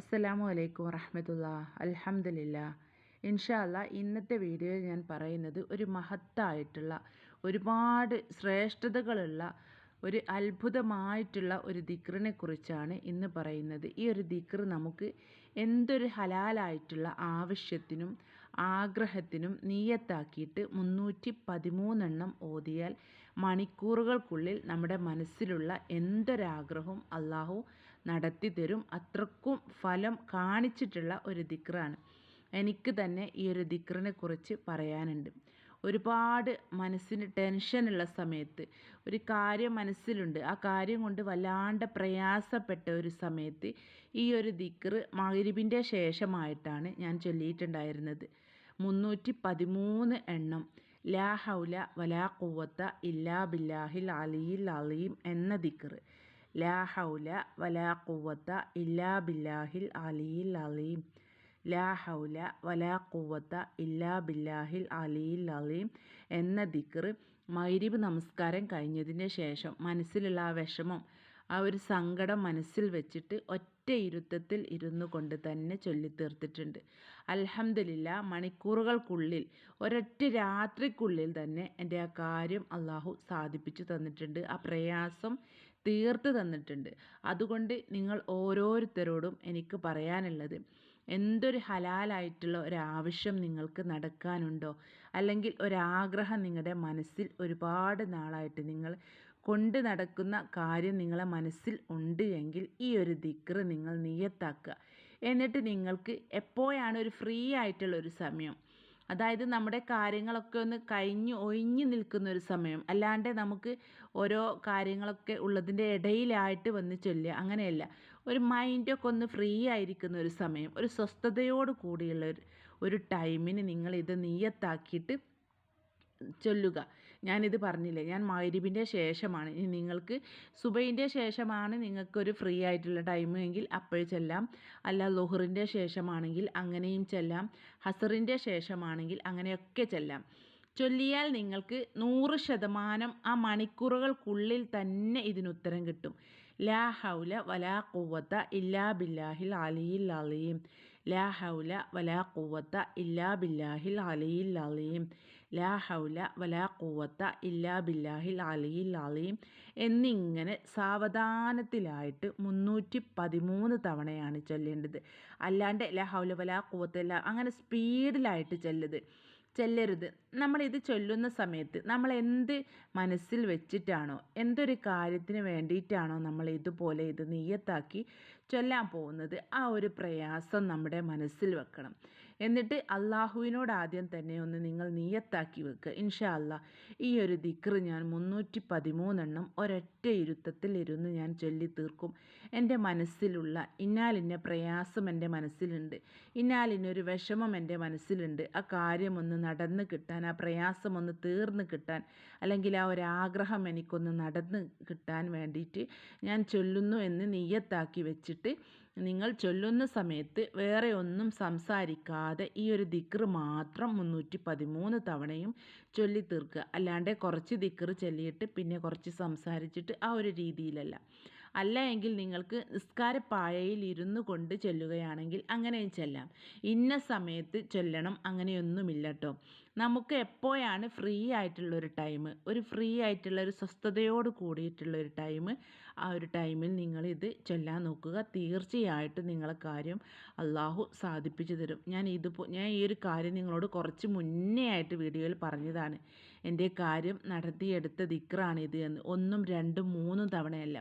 അസ്സലാമു അലൈക്കും വറഹമത്തുള്ള അലഹമില്ല ഇൻഷാല്ല ഇന്നത്തെ വീഡിയോയിൽ ഞാൻ പറയുന്നത് ഒരു മഹത്തായിട്ടുള്ള ഒരുപാട് ശ്രേഷ്ഠതകളുള്ള ഒരു അത്ഭുതമായിട്ടുള്ള ഒരു ദിക്റിനെ കുറിച്ചാണ് ഇന്ന് പറയുന്നത്. ഈ ഒരു ദിക്ർ നമുക്ക് എന്തൊരു ഹലാലായിട്ടുള്ള ആവശ്യത്തിനും ആഗ്രഹത്തിനും നീയത്താക്കിയിട്ട് മുന്നൂറ്റി പതിമൂന്നെണ്ണം ഓതിയാൽ മണിക്കൂറുകൾക്കുള്ളിൽ നമ്മുടെ മനസ്സിലുള്ള എന്തൊരാഗ്രഹവും അള്ളാഹു നടത്തി തരും. അത്രക്കും ഫലം കാണിച്ചിട്ടുള്ള ഒരു ദിക്റാണ്. എനിക്ക് തന്നെ ഈ ഒരു ദിക്റിനെ കുറിച്ച് പറയാനുണ്ട്. ഒരുപാട് മനസ്സിന് ടെൻഷനുള്ള സമയത്ത് ഒരു കാര്യം മനസ്സിലുണ്ട്. ആ കാര്യം കൊണ്ട് വല്ലാണ്ട് പ്രയാസപ്പെട്ട ഒരു സമയത്ത് ഈ ഒരു ദിക്റ് മകരിബിന്റെ ശേഷമായിട്ടാണ് ഞാൻ ചൊല്ലിയിട്ടുണ്ടായിരുന്നത്. മുന്നൂറ്റി പതിമൂന്ന് എണ്ണം ലാ ഹൗല വലാ കുവത്ത ഇല്ലാ ബില്ലാഹിൽ അലിയിൽ അലീം എന്ന ദിക്റ്. ലാ ഹൗല വലാ കുവത്ത ഇല്ലാ ബില്ലാഹിൽ അലിയിൽ അലീം. ലാ ഹൗല വലാ കുവത്ത ഇല്ലാ ബില്ലാഹിൽ അലിയിൽ അലീം എന്ന ദിക്റ് മൈരിബ് നമസ്കാരം കഴിഞ്ഞതിന് ശേഷം മനസ്സിലുള്ള ആ വിഷമം ആ ഒരു സങ്കടം മനസ്സിൽ വെച്ചിട്ട് ഒറ്റ ഇരുത്തത്തിൽ ഇരുന്നു കൊണ്ട് തന്നെ ചൊല്ലിത്തീർത്തിട്ടുണ്ട്. അലഹമില്ല മണിക്കൂറുകൾക്കുള്ളിൽ ഒരൊറ്റ രാത്രിക്കുള്ളിൽ തന്നെ എന്റെ ആ കാര്യം അള്ളാഹു സാധിപ്പിച്ചു തന്നിട്ടുണ്ട്. ആ പ്രയാസം തീർത്ത് തന്നിട്ടുണ്ട്. അതുകൊണ്ട് നിങ്ങൾ ഓരോരുത്തരോടും എനിക്ക് പറയാനുള്ളത് എന്തൊരു ഹലാലായിട്ടുള്ള ഒരാവശ്യം നിങ്ങൾക്ക് നടക്കാനുണ്ടോ? അല്ലെങ്കിൽ ഒരാഗ്രഹം നിങ്ങളുടെ മനസ്സിൽ ഒരുപാട് നാളായിട്ട് നിങ്ങൾ കൊണ്ട് നടക്കുന്ന കാര്യം നിങ്ങളെ മനസ്സിൽ ഉണ്ട് എങ്കിൽ ഈ ഒരു ദിക്റ് നിങ്ങൾ നിയത്താക്കുക. എന്നിട്ട് നിങ്ങൾക്ക് എപ്പോഴാണ് ഒരു ഫ്രീ ആയിട്ടുള്ള ഒരു സമയം? അതായത് നമ്മുടെ കാര്യങ്ങളൊക്കെ ഒന്ന് കഴിഞ്ഞ് ഒഴിഞ്ഞു നിൽക്കുന്ന ഒരു സമയം. അല്ലാണ്ട് നമുക്ക് ഓരോ കാര്യങ്ങളൊക്കെ ഉള്ളതിന്റെ ഇടയിലായിട്ട് വന്ന് ചൊല്ലുക അങ്ങനെയല്ല. ഒരു മൈൻഡൊക്കെ ഒന്ന് ഫ്രീ ആയിരിക്കുന്ന ഒരു സമയം ഒരു സ്വസ്ഥതയോട് കൂടിയുള്ള ഒരു ഒരു ടൈമിന് നിങ്ങളിത് നീയത്താക്കിയിട്ട് ചൊല്ലുക. ഞാനിത് പറഞ്ഞില്ലേ ഞാൻ മൈരിബിന്റെ ശേഷമാണ്. ഇനി നിങ്ങൾക്ക് സുബൈന്റെ ശേഷമാണ് നിങ്ങൾക്കൊരു ഫ്രീ ആയിട്ടുള്ള ടൈം എങ്കിൽ അപ്പോൾ ചെല്ലാം. അല്ല ലുഹറിന്റെ ശേഷമാണെങ്കിൽ അങ്ങനെയും ചെല്ലാം. ഹസറിന്റെ ശേഷമാണെങ്കിൽ അങ്ങനെയൊക്കെ ചെല്ലാം. ചൊല്ലിയാൽ നിങ്ങൾക്ക് നൂറ് ശതമാനം ആ മണിക്കൂറുകൾക്കുള്ളിൽ തന്നെ ഇതിനുത്തരം കിട്ടും. ലാ ഹൗല വലാ കുവത്ത ഇല്ലാ ബില്ലാഹിൽ അലിയിൽ അലിയും ലാ ഹൗല വലാ കുവത്ത ഇല്ലാ ബില്ലാഹിൽ അലിയിൽ അലീം. ലാ ഹൗല വലാ കുവത്ത ഇല്ലാ ബില്ലാഹിൽ അലിയിൽ അലീം എന്നിങ്ങനെ സാവധാനത്തിലായിട്ട് മുന്നൂറ്റി പതിമൂന്ന് തവണയാണ് ചൊല്ലേണ്ടത്. അല്ലാണ്ട് ലാ ഹൗല വലാ കുവത്ത അങ്ങനെ സ്പീഡിലായിട്ട് ചെല്ലത്. ചെല്ലരുത്. നമ്മളിത് ചൊല്ലുന്ന സമയത്ത് നമ്മൾ എന്ത് മനസ്സിൽ വെച്ചിട്ടാണോ എന്തൊരു കാര്യത്തിന് വേണ്ടിയിട്ടാണോ നമ്മൾ ഇതുപോലെ ഇത് നീയത്താക്കി ചൊല്ലാൻ പോകുന്നത് ആ ഒരു പ്രയാസം നമ്മുടെ മനസ്സിൽ വെക്കണം. എന്നിട്ട് അള്ളാഹുവിനോട് ആദ്യം തന്നെ ഒന്ന് നിങ്ങൾ നീയത്താക്കി വെക്കുക ഇൻഷാ അല്ല ഈ ഒരു ദിക്ർ ഞാൻ മുന്നൂറ്റി പതിമൂന്നെണ്ണം ഒരൊറ്റ ഇരുത്തത്തിൽ ഇരുന്ന് ഞാൻ ചൊല്ലി തീർക്കും. എന്റെ മനസ്സിലുള്ള ഇന്നാലിന്റെ പ്രയാസം എന്റെ മനസ്സിലുണ്ട്. ഇന്നാലിനൊരു വിഷമം എന്റെ മനസ്സിലുണ്ട്. ആ കാര്യമൊന്ന് നടന്ന് കിട്ടാൻ ആ പ്രയാസം ഒന്ന് തീർന്ന് കിട്ടാൻ അല്ലെങ്കിൽ ആ ഒരു ആഗ്രഹം എനിക്കൊന്ന് നടന്ന് കിട്ടാൻ വേണ്ടിയിട്ട് ഞാൻ ചൊല്ലുന്നു എന്ന് നീയത്താക്കി വെച്ചിട്ട് നിങ്ങൾ ചൊല്ലുന്ന സമയത്ത് വേറെ ഒന്നും സംസാരിക്കാതെ ഈ ഒരു ദിക്ർ മാത്രം മുന്നൂറ്റി പതിമൂന്ന് തവണയും ചൊല്ലി തീർക്കുക. അല്ലാണ്ട് കുറച്ച് ദിക്ർ ചൊല്ലിയിട്ട് പിന്നെ കുറച്ച് സംസാരിച്ചിട്ട് ആ ഒരു രീതിയിലല്ല. അല്ല എങ്കിൽ നിങ്ങൾക്ക് നിസ്കാരപ്പായയിൽ ഇരുന്നു കൊണ്ട് ചൊല്ലുകയാണെങ്കിൽ അങ്ങനെയും ചെല്ലാം. ഇന്ന സമയത്ത് ചൊല്ലണം അങ്ങനെയൊന്നുമില്ല കേട്ടോ നമുക്ക് എപ്പോഴാണ് ഫ്രീ ആയിട്ടുള്ള ഒരു ടൈം? ഒരു ഫ്രീ ആയിട്ടുള്ള ഒരു സ്വസ്ഥതയോട് കൂടിയിട്ടുള്ള ഒരു ടൈം. ആ ഒരു ടൈമിൽ നിങ്ങൾ ഇത് ചൊല്ലാൻ നോക്കുക. തീർച്ചയായിട്ടും നിങ്ങളെ കാര്യം അള്ളാഹു സാധിപ്പിച്ചു തരും. ഞാൻ ഇത് ഞാൻ ഈ ഒരു കാര്യം നിങ്ങളോട് കുറച്ച് മുന്നേ ആയിട്ട് വീഡിയോയിൽ പറഞ്ഞതാണ്. എന്റെ കാര്യം നടത്തിയെടുത്ത ദിക്റാണ് ഇത് എന്ന്. ഒന്നും രണ്ടും മൂന്നും തവണയല്ല.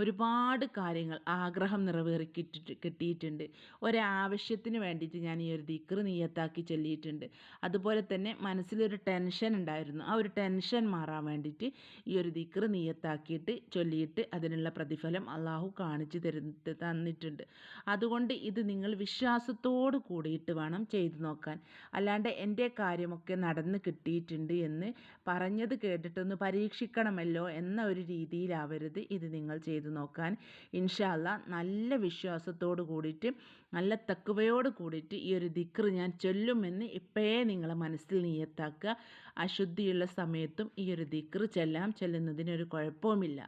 ഒരുപാട് കാര്യങ്ങൾ ആഗ്രഹം നിറവേറി കിട്ടിട്ട് കിട്ടിയിട്ടുണ്ട്. ഒരാവശ്യത്തിന് വേണ്ടിയിട്ട് ഞാൻ ഈ ഒരു ദിക്കർ നീയത്താക്കി ചൊല്ലിയിട്ടുണ്ട്. അതുപോലെ തന്നെ മനസ്സിലൊരു ടെൻഷൻ ഉണ്ടായിരുന്നു. ആ ഒരു ടെൻഷൻ മാറാൻ വേണ്ടിയിട്ട് ഈ ഒരു ദിക്കർ നീയത്താക്കിയിട്ട് ചൊല്ലിയിട്ട് അതിനുള്ള പ്രതിഫലം അള്ളാഹു കാണിച്ചു തരുന്ന തന്നിട്ടുണ്ട്. അതുകൊണ്ട് ഇത് നിങ്ങൾ വിശ്വാസത്തോട് കൂടിയിട്ട് വേണം ചെയ്തു നോക്കാൻ. അല്ലാണ്ട് എന്റെ കാര്യമൊക്കെ നടന്ന് കിട്ടിയിട്ടുണ്ട് എന്ന് പറഞ്ഞത് കേട്ടിട്ടൊന്ന് പരീക്ഷിക്കണമല്ലോ എന്ന ഒരു രീതിയിലാവരുത് ഇത് നിങ്ങൾ ചെയ്തു ചെയ്ത് നോക്കാൻ ഇൻഷാല്ല നല്ല വിശ്വാസത്തോട് കൂടിയിട്ട് നല്ല തക്കുവയോട് കൂടിയിട്ട് ഈ ഒരു ദിക്ർ ഞാൻ ചൊല്ലുമെന്ന് ഇപ്പോഴേ നിങ്ങളെ മനസ്സിൽ നീയത്താക്കുക. അശുദ്ധിയുള്ള സമയത്തും ഈ ഒരു ദിക്ർ ചെല്ലാം ചെല്ലുന്നതിനൊരു കുഴപ്പവുമില്ല.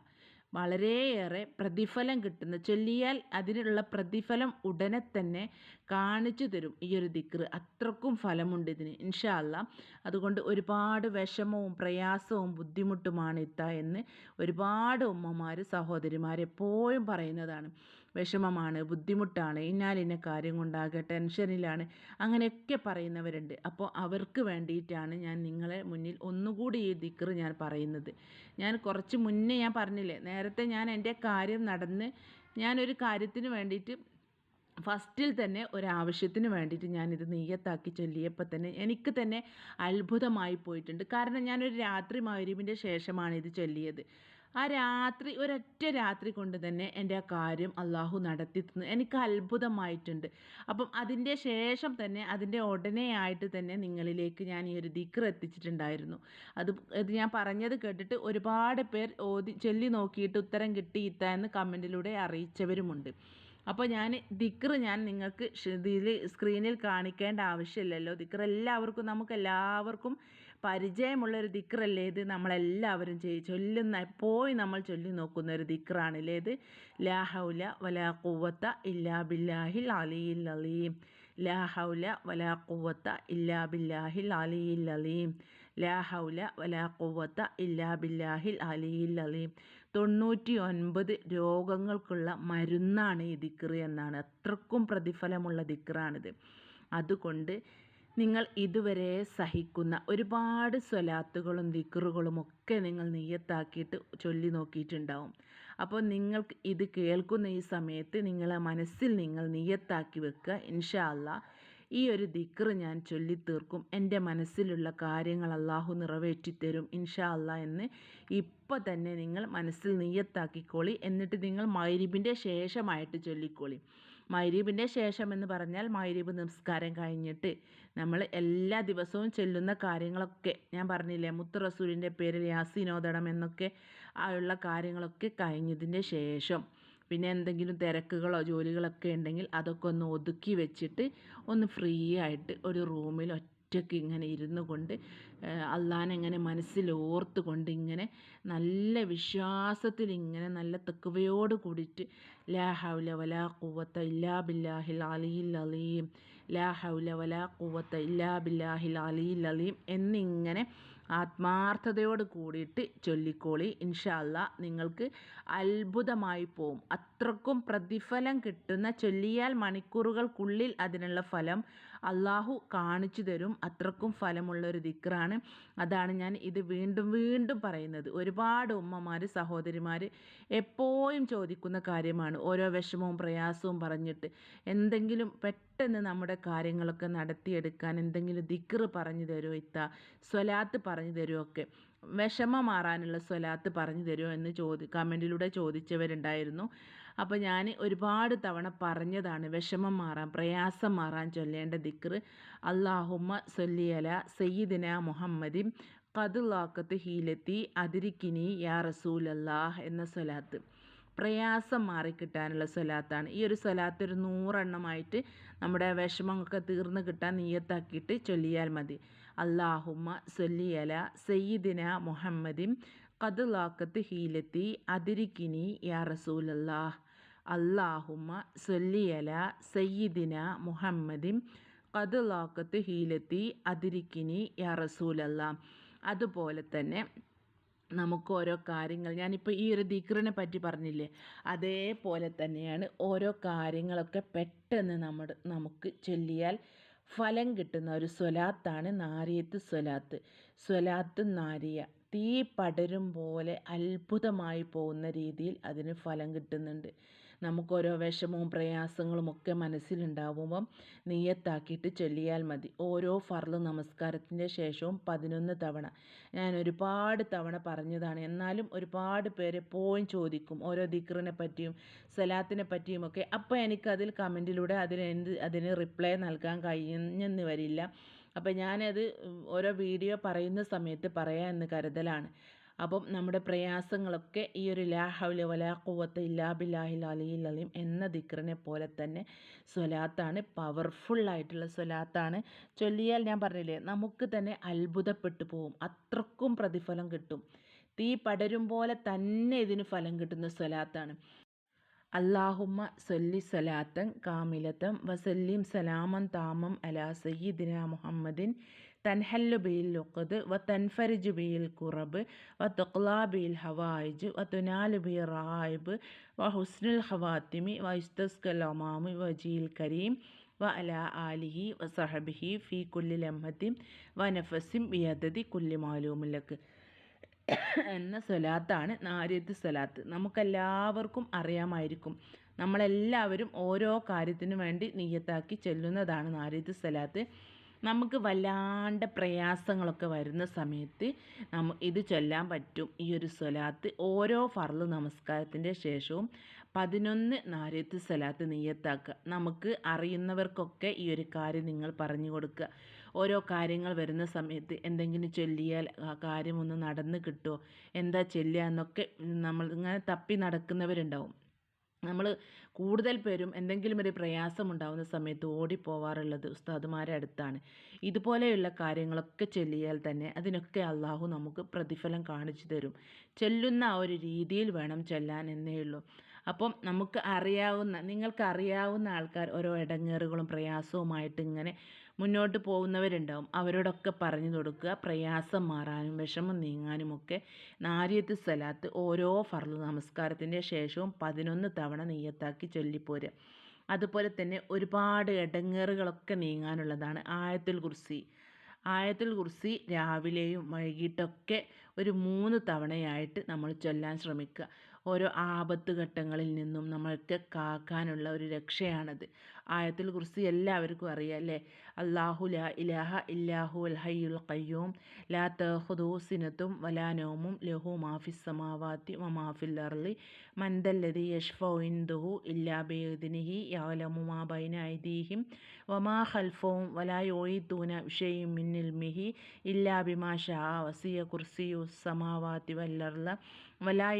വളരെയേറെ പ്രതിഫലം കിട്ടുന്ന. ചൊല്ലിയാൽ അതിനുള്ള പ്രതിഫലം ഉടനെ തന്നെ കാണിച്ചു തരും ഈ ഒരു ദിക്ർ അത്രക്കും ഫലമുണ്ട് ഇതിന്. ഇൻഷാല്ല അതുകൊണ്ട് ഒരുപാട് വിഷമവും പ്രയാസവും ബുദ്ധിമുട്ടുമാണ് ഇത്ത എന്ന് ഒരുപാട് ഉമ്മമാർ സഹോദരിമാർ എപ്പോഴും പറയുന്നതാണ്. വിഷമമാണ് ബുദ്ധിമുട്ടാണ് ഇന്നാലിന്ന കാര്യം കൊണ്ടാകെ ടെൻഷനിലാണ് അങ്ങനെയൊക്കെ പറയുന്നവരുണ്ട്. അപ്പോൾ അവർക്ക് വേണ്ടിയിട്ടാണ് ഞാൻ നിങ്ങളെ മുന്നിൽ ഒന്നുകൂടി ഈ ദിക്കർ ഞാൻ പറയുന്നത്. ഞാൻ കുറച്ച് മുന്നേ ഞാൻ പറഞ്ഞില്ലേ നേരത്തെ ഞാൻ എന്റെ കാര്യം നടന്ന് ഞാനൊരു കാര്യത്തിന് വേണ്ടിയിട്ട് ഫസ്റ്റിൽ തന്നെ ഒരാവശ്യത്തിന് വേണ്ടിയിട്ട് ഞാനിത് നെയ്യത്താക്കി ചൊല്ലിയപ്പോൾ തന്നെ എനിക്ക് തന്നെ അത്ഭുതമായി പോയിട്ടുണ്ട്. കാരണം ഞാനൊരു രാത്രി മൗരീബിന്റെ ശേഷമാണ് ഇത് ചൊല്ലിയത്. ആ രാത്രി ഒരൊറ്റ രാത്രി കൊണ്ട് തന്നെ എന്റെ ആ കാര്യം അള്ളാഹു നടത്തി തന്നു. എനിക്ക് അത്ഭുതമായിട്ടുണ്ട്. അപ്പം അതിന്റെ ശേഷം തന്നെ അതിന്റെ ഉടനെ ആയിട്ട് തന്നെ നിങ്ങളിലേക്ക് ഞാൻ ഈ ഒരു ദിക്ർ എത്തിച്ചിട്ടുണ്ടായിരുന്നു. അത് ഇത് ഞാൻ പറഞ്ഞത് കേട്ടിട്ട് ഒരുപാട് പേർ ഓതി ചൊല്ലി നോക്കിയിട്ട് ഉത്തരം കിട്ടിയിത്ത എന്ന് കമന്റിലൂടെ അറിയിച്ചവരുമുണ്ട്. അപ്പോൾ ഞാൻ ദിക്ർ ഞാൻ നിങ്ങൾക്ക് ഇതിൽ സ്ക്രീനിൽ കാണിക്കേണ്ട ആവശ്യമില്ലല്ലോ. ദിക്ർ എല്ലാവർക്കും നമുക്ക് എല്ലാവർക്കും പരിചയമുള്ളൊരു ദിക്റല്ലേ ഇത്? നമ്മളെല്ലാവരും ചെയ്യും ചൊല്ലുന്ന പോയി നമ്മൾ ചൊല്ലി നോക്കുന്ന ഒരു ദിക്റാണല്ലേ ഇത്? ലാ ഹൗല വലാ കൂവത്ത ഇല്ലാ ബില്ലാഹിൽ അലിയിൽ അലീം ലാ ഹൗല വലാ കൂവത്ത ഇല്ലാ ബില്ലാഹിൽ അലിയിൽ അലീം ലാ ഹൗല വലാ ഇല്ലാ ബില്ലാഹിൽ അലിയിൽ അലീം. തൊണ്ണൂറ്റി ഒൻപത് രോഗങ്ങൾക്കുള്ള മരുന്നാണ് ഈ ദിക്റ് എന്നാണ്. അത്രക്കും പ്രതിഫലമുള്ള ദിക്റാണിത്. അതുകൊണ്ട് നിങ്ങൾ ഇതുവരെ സഹിക്കുന്ന ഒരുപാട് സ്വലാത്തുകളും ദിക്റുകളും ഒക്കെ നിങ്ങൾ നെയ്യത്താക്കിയിട്ട് ചൊല്ലി നോക്കിയിട്ടുണ്ടാവും. അപ്പോൾ നിങ്ങൾക്ക് ഇത് കേൾക്കുന്ന ഈ സമയത്ത് നിങ്ങളെ മനസ്സിൽ നിങ്ങൾ നെയ്യത്താക്കി വെക്കുക. ഇൻഷാ അല്ലാ ഈ ഒരു ദിക്ർ ഞാൻ ചൊല്ലിത്തീർക്കും. എന്റെ മനസ്സിലുള്ള കാര്യങ്ങൾ അള്ളാഹു നിറവേറ്റിത്തരും ഇൻഷാ അല്ലാ എന്ന് ഇപ്പോൾ തന്നെ നിങ്ങൾ മനസ്സിൽ നീയത്താക്കിക്കോളി എന്നിട്ട് നിങ്ങൾ മൈരീബിന്റെ ശേഷമായിട്ട് ചൊല്ലിക്കോളി. മൈരീബിന്റെ ശേഷം എന്ന് പറഞ്ഞാൽ മൈരീബ് നമസ്കാരം കഴിഞ്ഞിട്ട് നമ്മൾ എല്ലാ ദിവസവും ചെല്ലുന്ന കാര്യങ്ങളൊക്കെ ഞാൻ പറഞ്ഞില്ലേ മുത്ത് റസൂലിന്റെ പേരിൽ യാസീനോദണം എന്നൊക്കെ ആയുള്ള കാര്യങ്ങളൊക്കെ കഴിഞ്ഞതിന്റെ ശേഷം പിന്നെ എന്തെങ്കിലും തിരക്കുകളോ ജോലികളൊക്കെ ഉണ്ടെങ്കിൽ അതൊക്കെ ഒന്ന് ഒതുക്കി വെച്ചിട്ട് ഒന്ന് ഫ്രീ ആയിട്ട് ഒരു റൂമിൽ ഒറ്റയ്ക്ക് ഇങ്ങനെ ഇരുന്നു കൊണ്ട് അള്ളാനെ ഇങ്ങനെ മനസ്സിൽ ഓർത്ത് കൊണ്ട് ഇങ്ങനെ നല്ല വിശ്വാസത്തിൽ ഇങ്ങനെ നല്ല തെക്കുവയോട് കൂടിയിട്ട് ലാ ഹൗല വലാ കൂവത്ത ഇല്ലാ ബില്ലാഹിൽ അലിയിൽ അലീം ലാ ഹൗല വലാ കൂവത്ത ഇല്ലാ ബില്ലാഹിൽ അലിയിൽ അലീം എന്നിങ്ങനെ ആത്മാർത്ഥതയോട് കൂടിയിട്ട് ചൊല്ലിക്കോളി. ഇൻഷാല്ല നിങ്ങൾക്ക് അത്ഭുതമായി പോവും. അത്രക്കും പ്രതിഫലം കിട്ടുന്ന ചൊല്ലിയാൽ മണിക്കൂറുകൾക്കുള്ളിൽ അതിനുള്ള ഫലം അള്ളാഹു കാണിച്ചു തരും. അത്രക്കും ഫലമുള്ള ഒരു ദിക്റാണ്. അതാണ് ഞാൻ ഇത് വീണ്ടും വീണ്ടും പറയുന്നത്. ഒരുപാട് ഉമ്മമാർ സഹോദരിമാർ എപ്പോഴും ചോദിക്കുന്ന കാര്യമാണ്. ഓരോ വിഷമവും പ്രയാസവും പറഞ്ഞിട്ട് എന്തെങ്കിലും പെട്ടെന്ന് നമ്മുടെ കാര്യങ്ങളൊക്കെ നടത്തിയെടുക്കാൻ എന്തെങ്കിലും ദിക്റ് പറഞ്ഞു തരുമോ ഇത്ത? സ്വലാത്ത് പറഞ്ഞു തരുമോ ഒക്കെ വിഷമം മാറാനുള്ള സ്വലാത്ത് പറഞ്ഞു തരുമോ എന്ന് ചോദി കമന്റിലൂടെ ചോദിച്ചവരുണ്ടായിരുന്നു. അപ്പോൾ ഞാൻ ഒരുപാട് തവണ പറഞ്ഞതാണ് വിഷമം മാറാൻ പ്രയാസം മാറാൻ ചൊല്ലേണ്ട ദിക്ർ അള്ളാഹുമ്മ സൊല്ലിയല സയ്യിദിന മുഹമ്മദിം കതുലാക്കത്ത് ഹീലത്തി അതിരിക്കിനി യാ റസൂലല്ലാഹ് എന്ന സ്വലാത്ത്. പ്രയാസം മാറിക്കിട്ടാനുള്ള സ്വലാത്താണ്. ഈ ഒരു സ്വലാത്ത് ഒരു നൂറെണ്ണമായിട്ട് നമ്മുടെ വിഷമമൊക്കെ തീർന്ന് കിട്ടാൻ നീയത്താക്കിയിട്ട് ചൊല്ലിയാൽ മതി. അള്ളാഹുമ്മ സൊല്ലിയല സയ്യിദിന മുഹമ്മദിം കതുലാക്കത്ത് ഹീലത്തി അതിരിക്കിനി യാ റസൂലല്ലാഹ് അള്ളാഹുമ്മ സൊല്ലിയല സയ്യിദിന മുഹമ്മദിൻ കതുലാക്കത്ത് ഹീലത്തി അതിരിക്കിനി യാ അതുപോലെ തന്നെ നമുക്ക് ഓരോ കാര്യങ്ങൾ ഞാനിപ്പോൾ ഈ ഒരു ദിക്റിനെ പറ്റി പറഞ്ഞില്ലേ അതേപോലെ തന്നെയാണ് ഓരോ കാര്യങ്ങളൊക്കെ പെട്ടെന്ന് നമ്മുടെ നമുക്ക് ചൊല്ലിയാൽ ഫലം കിട്ടുന്ന ഒരു സ്വലാത്താണ് നാരിയത്ത് സ്വലാത്ത്. സ്വലാത്ത് നാരിയ തീ പടരും പോലെ അത്ഭുതമായി പോകുന്ന രീതിയിൽ അതിന് ഫലം കിട്ടുന്നുണ്ട്. നമുക്കോരോ വിഷമവും പ്രയാസങ്ങളും ഒക്കെ മനസ്സിലുണ്ടാവുമ്പം നീയത്താക്കിയിട്ട് ചൊല്ലിയാൽ മതി. ഓരോ ഫർൾ നമസ്കാരത്തിന്റെ ശേഷവും പതിനൊന്ന് തവണ. ഞാൻ ഒരുപാട് തവണ പറഞ്ഞതാണ്. എന്നാലും ഒരുപാട് പേര് എപ്പോഴും ചോദിക്കും. ഓരോ ദിക്റിനെ പറ്റിയും സലാത്തിനെ പറ്റിയും ഒക്കെ. അപ്പോൾ എനിക്കതിൽ കമന്റിലൂടെ അതിന് എന്ത് അതിന് റിപ്ലൈ നൽകാൻ കഴിഞ്ഞെന്ന് വരില്ല. അപ്പോൾ ഞാനത് ഓരോ വീഡിയോ പറയുന്ന സമയത്ത് പറയാം എന്ന് കരുതലാണ്. അപ്പം നമ്മുടെ പ്രയാസങ്ങളൊക്കെ ഈ ഒരു ലാ ഹൗല വലാ കുവത്ത ഇല്ലാ ബില്ലാഹിൽ അലിയിൽ അലീം എന്ന ദിക്റിനെ പോലെ തന്നെ സ്വലാത്താണ് പവർഫുള്ളായിട്ടുള്ള സ്വലാത്താണ്. ചൊല്ലിയാൽ ഞാൻ പറഞ്ഞില്ലേ നമുക്ക് തന്നെ അത്ഭുതപ്പെട്ടു പോവും. അത്രക്കും പ്രതിഫലം കിട്ടും. തീ പടരും പോലെ തന്നെ ഇതിന് ഫലം കിട്ടുന്ന സ്വലാത്താണ്. അള്ളാഹുമ്മ സൊല്ലി സലാത്തൻ കാമിലത്തം വസല്ലിം സലാമൻ താമം അലാ സയ്യിദിന മുഹമ്മദിൻ തൻഹല്ലു ബിൽ ലുക്കത് വ തൻഫരിജു ബിൽ കുറബ് വ തുക്ലാ ബിൽ ഹവായിജ് വ തുനാലു ബി റായിബ് വ ഹുസ്നുൽ ഹവാത്തിമി വ ഇസ്തസ്കലോമാമി വജീൽ കരീം വ അല ആലിഹി വ സഹബിഹി ഫി കുല്ലി ലംഹത്തിം വ നഫസിം ബിയദതി കുല്ലി മാലൂമിലക്ക് എന്ന സ്വലാത്താണ് നാരിയത്ത് സ്വലാത്ത്. നമുക്കെല്ലാവർക്കും അറിയാമായിരിക്കും. നമ്മളെല്ലാവരും ഓരോ കാര്യത്തിനു വേണ്ടി നീയത്താക്കി ചെല്ലുന്നതാണ് നാരിയത്ത് സ്വലാത്ത്. നമുക്ക് വല്ലാണ്ട് പ്രയാസങ്ങളൊക്കെ വരുന്ന സമയത്ത് നമ്മ ഇത് ചൊല്ലാൻ പറ്റും. ഈ ഒരു സ്വലാത്ത്. ഓരോ ഫർൾ നമസ്കാരത്തിന്റെ ശേഷവും പതിനൊന്ന് നാരത്ത് സ്വലാത്ത് നെയ്യത്താക്കുക നമുക്ക് അറിയുന്നവർക്കൊക്കെ ഈ ഒരു കാര്യം നിങ്ങൾ പറഞ്ഞു കൊടുക്കുക. ഓരോ കാര്യങ്ങൾ വരുന്ന സമയത്ത് എന്തെങ്കിലും ചൊല്ലിയാൽ ആ കാര്യമൊന്ന് നടന്ന് കിട്ടുമോ എന്താ ചൊല്ലുക എന്നൊക്കെ നമ്മൾ ഇങ്ങനെ തപ്പി നടക്കുന്നവരുണ്ടാവും. നമ്മൾ കൂടുതൽ പേരും എന്തെങ്കിലും ഒരു പ്രയാസം ഉണ്ടാകുന്ന സമയത്ത് ഓടിപ്പോവാറുള്ളത് ഉസ്താദുമാരെ അടുത്താണ്. ഇതുപോലെയുള്ള കാര്യങ്ങളൊക്കെ ചൊല്ലിയാൽ തന്നെ അതിനൊക്കെ അള്ളാഹു നമുക്ക് പ്രതിഫലം കാണിച്ചു തരും. ചെല്ലുന്ന ആ ഒരു രീതിയിൽ വേണം ചെല്ലാൻ എന്നേ ഉള്ളൂ. അപ്പം നമുക്ക് അറിയാവുന്ന നിങ്ങൾക്ക് അറിയാവുന്ന ആൾക്കാർ ഓരോ ഇടങ്ങേറുകളും പ്രയാസവുമായിട്ട് ഇങ്ങനെ മുന്നോട്ട് പോകുന്നവരുണ്ടാവും. അവരോടൊക്കെ പറഞ്ഞു കൊടുക്കുക. പ്രയാസം മാറാനും വിഷമം നീങ്ങാനുമൊക്കെ നാരിയത്ത് സ്ഥലത്ത് ഓരോ ഫർൾ നമസ്കാരത്തിന്റെ ശേഷവും പതിനൊന്ന് തവണ നെയ്യത്താക്കി ചൊല്ലിപ്പോരുക. അതുപോലെ തന്നെ ഒരുപാട് ഇടങ്ങേറുകളൊക്കെ നീങ്ങാനുള്ളതാണ് ആയത്തുൽ കുർസി. ആയത്തുൽ കുർസി രാവിലെയും വൈകിട്ടൊക്കെ ഒരു മൂന്ന് തവണയായിട്ട് നമ്മൾ ചൊല്ലാൻ ശ്രമിക്കുക. ഓരോ ആപത്ത് ഘട്ടങ്ങളിൽ നിന്നും നമ്മൾക്ക് കാക്കാനുള്ള ഒരു രക്ഷയാണത്. ആയത്തിൽ കുറിച്ച് എല്ലാവർക്കും അറിയാം അല്ലേ? അള്ളാഹു ലാ ഇലാഹ ഇല്ലാഹു അൽ ഹയ്യുൽ ഖയ്യൂം. ലാ തഹുദു സിനത്തും വലാ ലഹു മാഫിസ് സമാവാത്തി മമാഫിൽ അർലി മന്ദല്ലതി യഷ്ഫോ ഇന്ദുഹു ഇല്ലാ ബേദിനിഹി യഅലമു മാ ബൈന വമാ ഖൽഫവും വലാ തൂന വിഷയും മിന്നിൽ മിഹി ഇല്ലാ ബിമാ ഷാ വസിയ കുർസിയു സമാവാത്തി വല്ലർല വലാ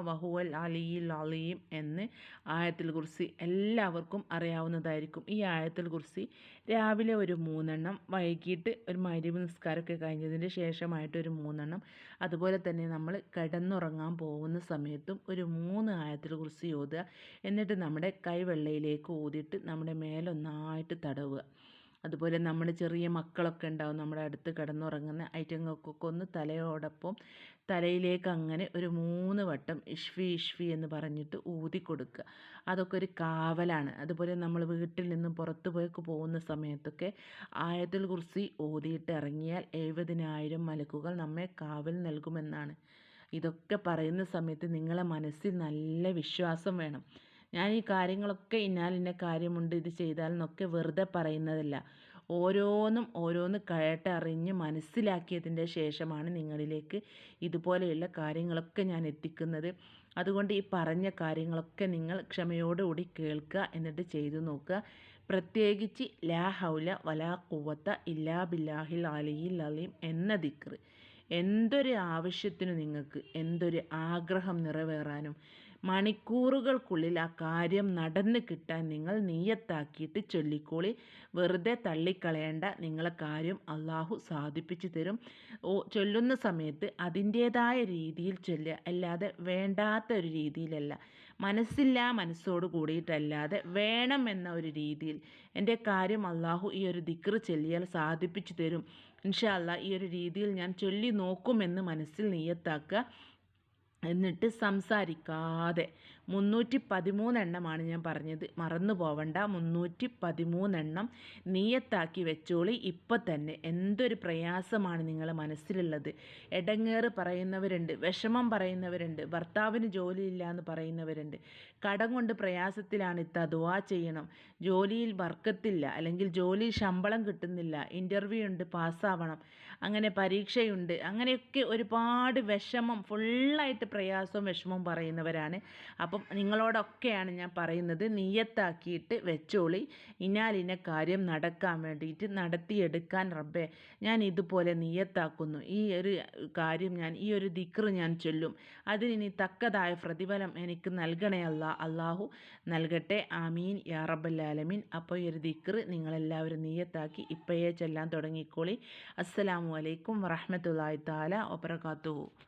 വഹുവൽ അലീം എന്ന് ആയത്തിൽ കുറിച്ച് എല്ലാവർക്കും അറിയാവുന്നതായിരിക്കും. ഈ ആയത്തിൽ കുറിച്ച് രാവിലെ ഒരു മൂന്നെണ്ണം വൈകിട്ട് ഒരു മരുവ് നിസ്കാരമൊക്കെ കഴിഞ്ഞതിന് ശേഷമായിട്ട് ഒരു മൂന്നെണ്ണം. അതുപോലെ തന്നെ നമ്മൾ കിടന്നുറങ്ങാൻ പോകുന്ന സമയത്തും ഒരു മൂന്ന് ആയത്തിൽ കുറിച്ച് ഓതുക. എന്നിട്ട് നമ്മുടെ കൈവെള്ളയിലേക്ക് ഊതിയിട്ട് നമ്മുടെ മേലൊന്നായിട്ട് തടവുക. അതുപോലെ നമ്മുടെ ചെറിയ മക്കളൊക്കെ ഉണ്ടാവും നമ്മുടെ അടുത്ത് കിടന്നുറങ്ങുന്ന ഐറ്റങ്ങൾക്കൊക്കെ ഒന്ന് തലയോടൊപ്പം തലയിലേക്ക് അങ്ങനെ ഒരു മൂന്ന് വട്ടം ഇഷ്വി ഇഷ്വി എന്ന് പറഞ്ഞിട്ട് ഊതി കൊടുക്കുക. അതൊക്കെ ഒരു കാവലാണ്. അതുപോലെ നമ്മൾ വീട്ടിൽ നിന്നും പുറത്തു പോയൊക്കെ പോകുന്ന സമയത്തൊക്കെ ആയത്തിൽ കുറിച്ച് ഊതിയിട്ട് ഇറങ്ങിയാൽ എഴുപതിനായിരം മലക്കുകൾ നമ്മെ കാവൽ നൽകുമെന്നാണ്. ഇതൊക്കെ പറയുന്ന സമയത്ത് നിങ്ങളെ മനസ്സിൽ നല്ല വിശ്വാസം വേണം. ഞാൻ ഈ കാര്യങ്ങളൊക്കെ ഇന്നാലിന്ന കാര്യമുണ്ട് ഇത് ചെയ്താൽ എന്നൊക്കെ വെറുതെ പറയുന്നതല്ല. ഓരോന്നും ഓരോന്ന് കേട്ടറിഞ്ഞ് മനസ്സിലാക്കിയതിന്റെ ശേഷമാണ് നിങ്ങളിലേക്ക് ഇതുപോലെയുള്ള കാര്യങ്ങളൊക്കെ ഞാൻ എത്തിക്കുന്നത്. അതുകൊണ്ട് ഈ പറഞ്ഞ കാര്യങ്ങളൊക്കെ നിങ്ങൾ ക്ഷമയോടുകൂടി കേൾക്കുക എന്നിട്ട് ചെയ്തു നോക്കുക. പ്രത്യേകിച്ച് ലാ ഹൗല വലാ കുവത്ത ഇല്ലാ ബില്ലാഹിൽ അലിയിൽ അലീം എന്ന ദിക്ർ എന്തൊരു ആവശ്യത്തിനു നിങ്ങൾക്ക് എന്തൊരു ആഗ്രഹം നിറവേറാനും മണിക്കൂറുകൾക്കുള്ളിൽ ആ കാര്യം നടന്നു കിട്ടാൻ നിങ്ങൾ നീയത്താക്കിയിട്ട് ചൊല്ലിക്കോളി. വെറുതെ തള്ളിക്കളയേണ്ട. നിങ്ങളെ കാര്യം അള്ളാഹു സാധിപ്പിച്ചു തരും. ചൊല്ലുന്ന സമയത്ത് അതിന്റേതായ രീതിയിൽ ചൊല്ലുക. അല്ലാതെ വേണ്ടാത്ത ഒരു രീതിയിലല്ല. മനസ്സില്ല മനസ്സോട് കൂടിയിട്ടല്ലാതെ വേണം എന്ന ഒരു രീതിയിൽ. എന്റെ കാര്യം അള്ളാഹു ഈ ഒരു ദിക്ർ ചൊല്ലിയാൽ സാധിപ്പിച്ചു തരും. ഇൻഷാ അല്ലാ ഈ ഒരു രീതിയിൽ ഞാൻ ചൊല്ലി നോക്കുമെന്ന് മനസ്സിൽ നീയത്താക്കുക എന്നിട്ട് സംസാരിക്കാതെ. മുന്നൂറ്റി പതിമൂന്നെണ്ണമാണ് ഞാൻ പറഞ്ഞത്. മറന്നു പോവണ്ട. മുന്നൂറ്റി പതിമൂന്നെണ്ണം നീയത്താക്കി വെച്ചോളി ഇപ്പം തന്നെ. എന്തൊരു പ്രയാസമാണ് നിങ്ങളെ മനസ്സിലുള്ളത്. എടങ്ങേറ് പറയുന്നവരുണ്ട് വിഷമം പറയുന്നവരുണ്ട് ഭർത്താവിന് ജോലിയില്ല എന്ന് പറയുന്നവരുണ്ട്. കടം കൊണ്ട് പ്രയാസത്തിലാണ് ഇത്ത ചെയ്യണം. ജോലിയിൽ വർക്കത്തില്ല അല്ലെങ്കിൽ ജോലിയിൽ ശമ്പളം കിട്ടുന്നില്ല. ഇന്റർവ്യൂ ഉണ്ട് പാസ്സാവണം. അങ്ങനെ പരീക്ഷയുണ്ട്. അങ്ങനെയൊക്കെ ഒരുപാട് വിഷമം ഫുള്ളായിട്ട് പ്രയാസവും വിഷമവും പറയുന്നവരാണ്. അപ്പം നിങ്ങളോടൊക്കെയാണ് ഞാൻ പറയുന്നത് നീയത്താക്കിയിട്ട് വെച്ചോളി. ഇനാലിന കാര്യം നടക്കാൻ വേണ്ടിയിട്ട് നടത്തിയെടുക്കാൻ റബ്ബെ ഞാൻ ഇതുപോലെ നീയത്താക്കുന്നു. ഈ ഒരു കാര്യം ഞാൻ ഈ ഒരു ദിക്റ് ഞാൻ ചൊല്ലും. അതിനി തക്കതായ പ്രതിഫലം എനിക്ക് നൽകണേ അല്ല അള്ളാഹു നൽകട്ടെ. ആമീൻ. യാ റബ്ബല്ലാലമീൻ അപ്പോൾ ഈ ഒരു ദിക്റ് നിങ്ങളെല്ലാവരും നീയത്താക്കി ഇപ്പോഴേ ചെല്ലാൻ തുടങ്ങിക്കോളി. അസ്സലാമു അലൈക്കും വറഹമത്തല്ലാഹി താല വബറകാതുഹു.